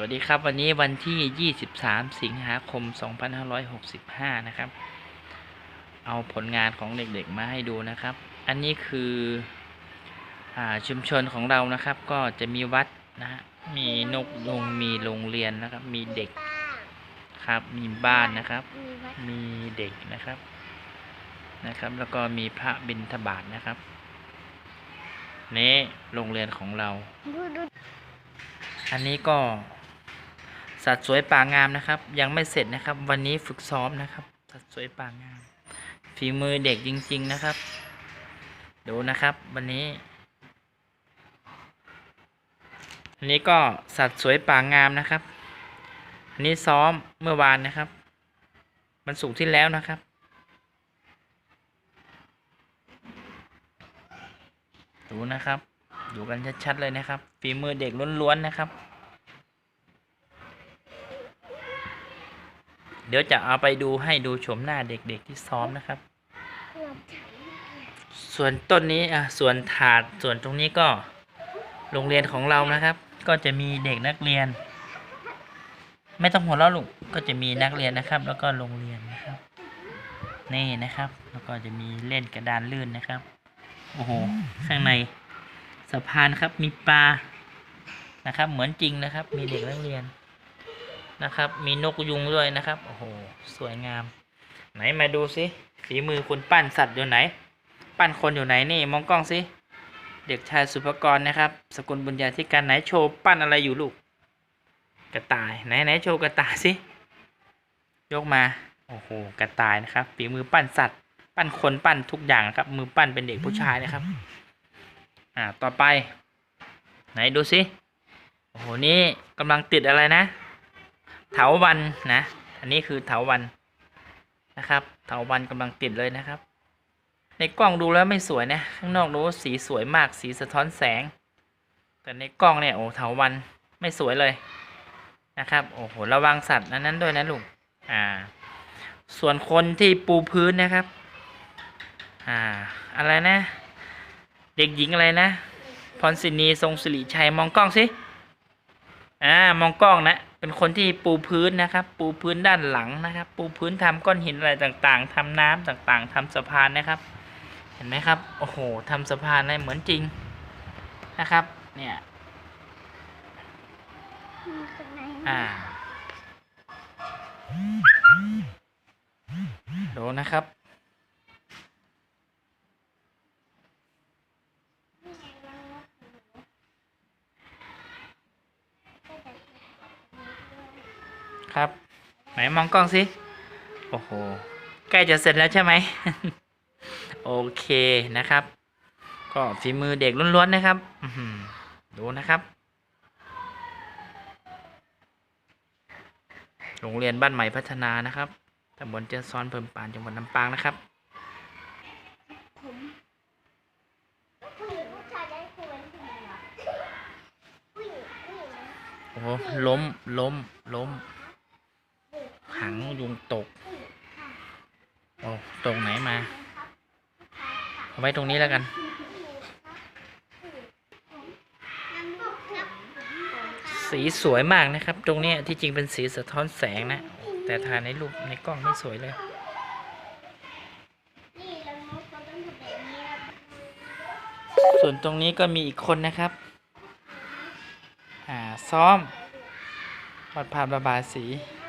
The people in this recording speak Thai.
วัสดีครับวันนี้วันที่ 23 สิงหาคม 2565 นะครับ เอาผลงานของเด็กๆมาให้ดูนะครับ อันนี้คืออชุมชนของเรานะครับ ก็จะมีวัดนะฮะมีนกยุงมีโรงเรียนนะครับ มีเด็กครับ มีบ้านนะครับ มีเด็กนะครับนะครับ แล้วก็มีพระบิณฑบาตนะครับนี่โรงเรียนของเรา อันนี้ก็ สัตว์สวยป่างามนะครับ ยังไม่เสร็จนะครับ วันนี้ฝึกซ้อมนะครับ สัตว์สวยป่างาม ฝีมือเด็กจริง ๆนะครับ ดูนะครับ วันนี้อันนี้ก็สัตว์สวยป่างามนะครับ อันนี้ซ้อมเมื่อวานนะครับมันสุกร์ที่แล้วนะครับ ดูนะครับ ดูกันชัดๆเลยนะครับ ฝีมือเด็กล้วนๆนะครับ เดี๋ยวจะเอาไปดูให้ดูชมหน้าเด็กๆที่ซ้อมนะครับ ส่วนต้นนี้อะส่วนถาดส่วนตรงนี้ก็โรงเรียนของเรานะครับ ก็จะมีเด็กนักเรียน ไม่ต้องหัวเราะลูกก็จะมีนักเรียนนะครับ แล้วก็โรงเรียนนะครับ นี่นะครับ แล้วก็จะมีเล่นกระดานลื่นนะครับโอ้โหข้างในสะพานครับมีปลานะครับ เหมือนจริงนะครับ มีเด็กนักเรียน นะครับ มีนกยุงด้วยนะครับ โอ้โห สวยงาม ไหนมาดูสิฝีมือคุณปั้นสัตว์อยู่ไหน ปั้นคนอยู่ไหนนี่มองกล้องสิ เด็กชายสุภกรนะครับ สกุลบุญญาธิการไหนโชว์ปั้นอะไรอยู่ลูก กระต่ายไหนไหนโชว์กระต่ายสิ ยกมา โอ้โห กระต่ายนะครับ ฝีมือปั้นสัตว์ ปั้นคนปั้นทุกอย่างนะครับ มือปั้นเป็นเด็กผู้ชายนะครับ อ่า ต่อไป ไหนดูสิ โอ้โห นี่กำลังติดอะไรนะ เถาวันนะ อันนี้คือเถาวันนะครับ เถาวันกำลังติดเลยนะครับ ในกล้องดูแล้วไม่สวยนะ ข้างนอกดูสีสวยมาก สีสะท้อนแสง แต่ในกล้องเนี่ยโอ้เถาวันไม่สวยเลยนะครับ โอ้โห ระวังสัตว์นั้นนั้นด้วยนะลุงอ่า ส่วนคนที่ปูพื้นนะครับ อ่า อะไรนะ เด็กหญิงอะไรนะพรศินีทรงสิริชัยมองกล้องสิ อ่า มองกล้องนะ เป็นคนที่ปูพื้นนะครับ ปูพื้นด้านหลังนะครับ ปูพื้นทำก้อนหินอะไรต่างๆทำน้ำต่างๆทำสะพานนะครับ เห็นไหมครับ โอ้โหทำสะพานอะไรเหมือนจริงนะครับ เนี่ยมีคนไหนอ่า ดูนะครับ ครับ ไหนมองกล้องสิ โอ้โห ใกล้จะเสร็จแล้วใช่ไหม โอเคนะครับ ก็ฝีมือเด็กล้วนๆนะครับดูนะครับ โรงเรียนบ้านใหม่พัฒนานะครับตำบลเจริญซ้อนเพิ่มปานจังหวัดลำปางนะครับโอ้โหล้ม ล้ม ล้ม หังยุงตกโอ้ตรงไหนมาเอาไว้ตรงนี้แล้วกัน สีสวยมากนะครับ ตรงเนี้ยที่จริงเป็นสีสะท้อนแสงนะ แต่ถ่ายในรูปในกล้องไม่สวยเลยนี่เรานกเราต้องทำแบบนี้นะส่วนตรงนี้ก็มีอีกคนนะครับ อ่า ซ้อมวาดภาพระบายสีน